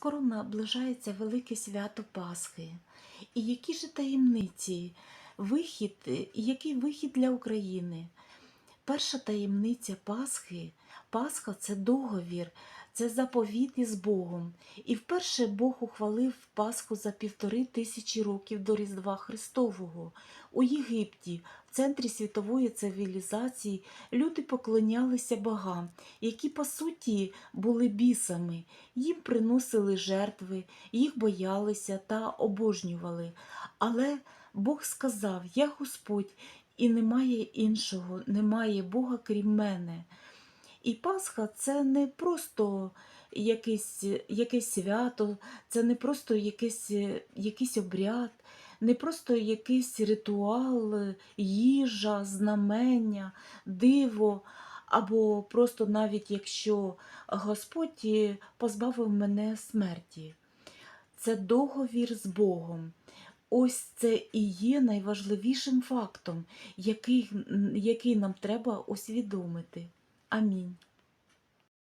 Скоро наближається велике свято Пасхи. І які ж таємниці, вихід, який вихід для України? Перша таємниця Пасхи, Пасха це договір, це заповіт із Богом. І вперше Бог ухвалив Пасху за півтори тисячі років до Різдва Христового. У Єгипті, в центрі світової цивілізації, люди поклонялися богам, які по суті були бісами. Їм приносили жертви, їх боялися та обожнювали. Але Бог сказав: Я Господь, і немає іншого, немає Бога крім мене. І Пасха це не просто якесь, якесь свято, це не просто якийсь, якийсь обряд, не просто якийсь ритуал, їжа, знамення, диво, або просто навіть якщо Господь позбавив мене смерті. Це договір з Богом. Ось це і є найважливішим фактом, який, який нам треба усвідомити. Амінь.